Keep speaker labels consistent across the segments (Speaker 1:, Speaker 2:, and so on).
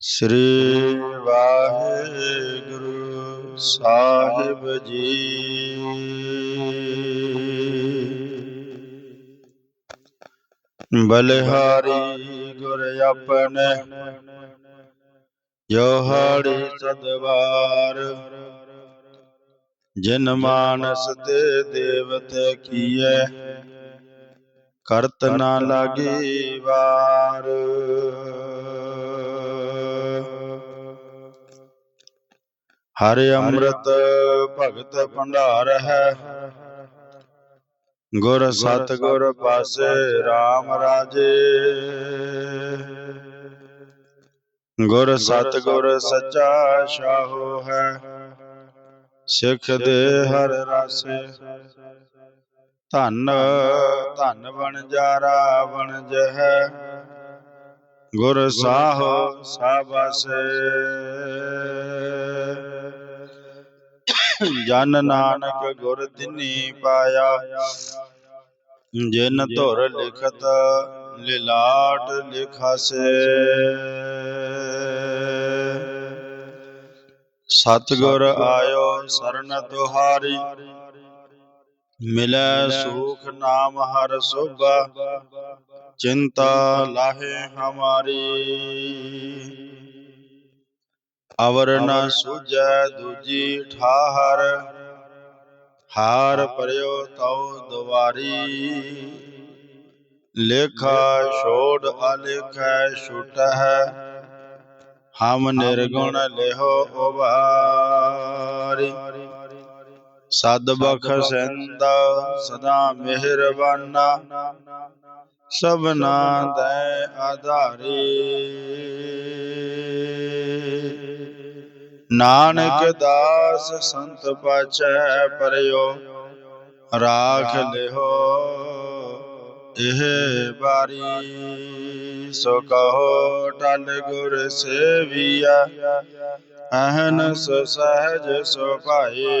Speaker 1: ਸ੍ਰੀ ਵਾਹਿਗੁਰੂ ਸਾਹਿਬ ਜੀ। ਬਲਿਹਾਰੀ ਗੁਰ ਆਪਣੇ ਜੋ ਹਾੜੀ ਸਦਵਾਰ। ਜਿਨ ਮਾਨਸ ਤੇ ਦੇਵਤੇ ਕੀਏ ਕਰਤ ਨਾ ਲਾਗੀ ਵਾਰ। ਹਰਿ ਅੰਮ੍ਰਿਤ ਭਗਤ ਭੰਡਾਰ ਹੈ। ਗੁਰ ਸਤ ਗੁਰ ਪਾਸੇ RAM ਰਾਜੇ। ਗੁਰ ਸਤ ਗੁਰ ਸੱਚਾ ਸ਼ਾਹੋ ਹੈ। ਸਿੱਖ ਦੇ ਹਰ ਰਾਸੇ। ਧਨ, ਧੰਨ ਬਣ ਜਾਰਾ ਗੁਰ ਸਾਹੋ ਸਾਬਸੇ। ਜਨ ਨਾਨਕ ਗੁਰ ਦਿਨੀ ਪਾਇਆ। ਜਿਨ ਧੁਰ ਲਿਖਤ ਲਿਲਾਟ ਲਿਖਾਸੇ। ਸਤਿਗੁਰ ਆਇਓ ਸਰਨ ਤੁਹਾਰੀ। ਮਿਲੈ ਸੂਖ ਨਾਮ ਹਰ ਸੋਭਾ ਚਿੰਤਾ ਲਾਹੇ ਹਮਾਰੀ। ਅਵਰ ਨ ਸੂਝੈ ਦੂਜੀ ਠਾਹਰ ਹਾਰ ਪਰਿਓ ਤਉ ਦੁਆਰੀ ਲੇਖਾ ਛੋੜ ਅਲੇਖੈ ਛੁਟਹਿ ਹਮ ਨਿਰਗੁਣ ਲਿਹੋ ਉਬਾਰੀ। ਸਦ ਬਖਸ਼ੰਦਾ ਸਦਾ ਮਿਹਰਬਾਨਾ ਸਭਨਾ ਦੈ ਆਧਾਰੀ। ਨਾਨਕ ਦਾਸ ਸੰਤ ਪਾਚੈ ਪਰਿਓ ਰਾਖ ਲਿਹੋ ਇਹ ਬਾਰੀ। ਸੋ ਕਹੋ ਟਲ ਗੁਰ ਸੇਵੀਆ ਅਹਨਸ ਸਹਜ ਸੁ ਭਾਏ।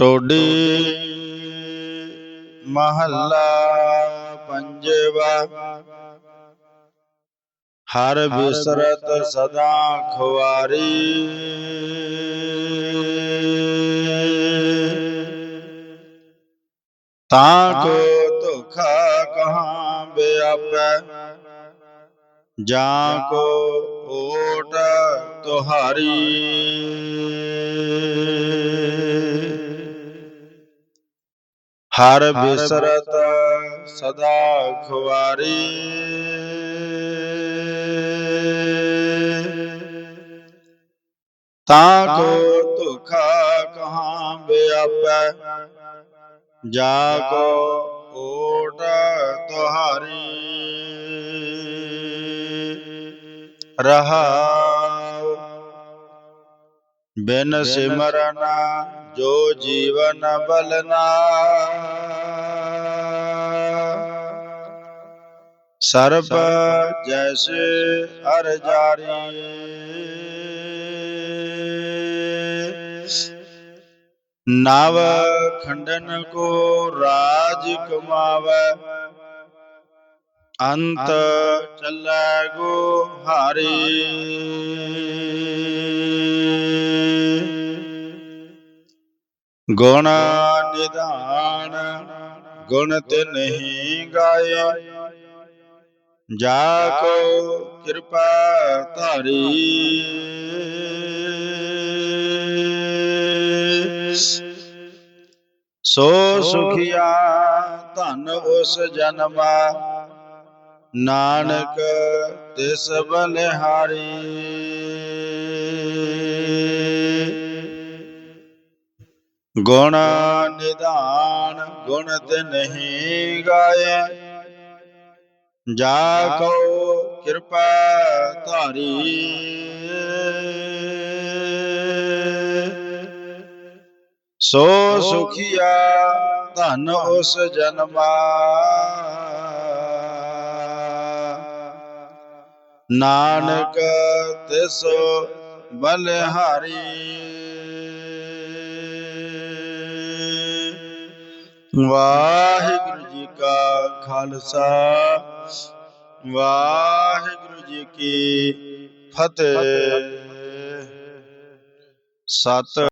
Speaker 1: ਟੋਡੀ ਮਹੱਲਾ ਪੰਜਵਾ ਹਰ ਬਿਸਰਤ ਸਦਾ ਖੁਆਰੀ ਤਾਂ ਕੋ ਧੋਖਾ ਕਹਾਂ ਬਿਆਪੈ ਜਾਂ ਕੋ ਓਟ ਤੁਹਾਰੀ ਹਰ ਬਿਸਰਤ ਸਦਾ ਖੁਆਰੀ ਤਾਂ ਕੋ ਧੋਖਾ ਕਹਾਂ ਬਿਆਪੈ ਜਾ ਕੋ ਓਟ ਤੁਹਾਰੀ। ਰਹਾਉ ਬਿਨ ਸਿਮਰਨ ਜੋ ਜੀਵਨ ਬਲਨਾ। ਸਰਪ ਜੈਸੇ ਹਰ ਜਾਰੀ। ਨਵ ਖੰਡਨ ਕੋ ਰਾਜ ਕਮਾਵੈ। ਅੰਤ ਚੱਲੈ ਗੋ ਹਾਰੀ ਗੁਣ ਨਿਧਾਨ ਗੁਣ ਤੇ ਨਹੀਂ ਗਾਏ ਜਾ ਕੋ ਕਿਰਪਾ ਧਾਰੀ ਸੋ ਸੁਖੀਆ ਧਨ ਉਸ ਜਨਮਾ ਨਾਨਕ ਤਿਸ ਬਲਿਹਾਰੀ। ਗੁਣ ਨਿਧਾਨ ਗੁਣ ਤੇ ਨਹੀਂ ਗਾਏ। ਜਾ ਕੋ ਕਿਰਪਾ ਧਾਰੀ। ਸੋ ਸੁਖੀਆ ਧਨ ਉਸ ਜਨਮਾ। ਨਾਨਕ ਤਿਸ ਬਲਿਹਾਰੀ ਵਾਹਿਗੁਰੂ ਜੀ ਕਾ ਖਾਲਸਾ ਵਾਹਿਗੁਰੂ ਜੀ ਕੀ ਫਤਿਹ ਸਤ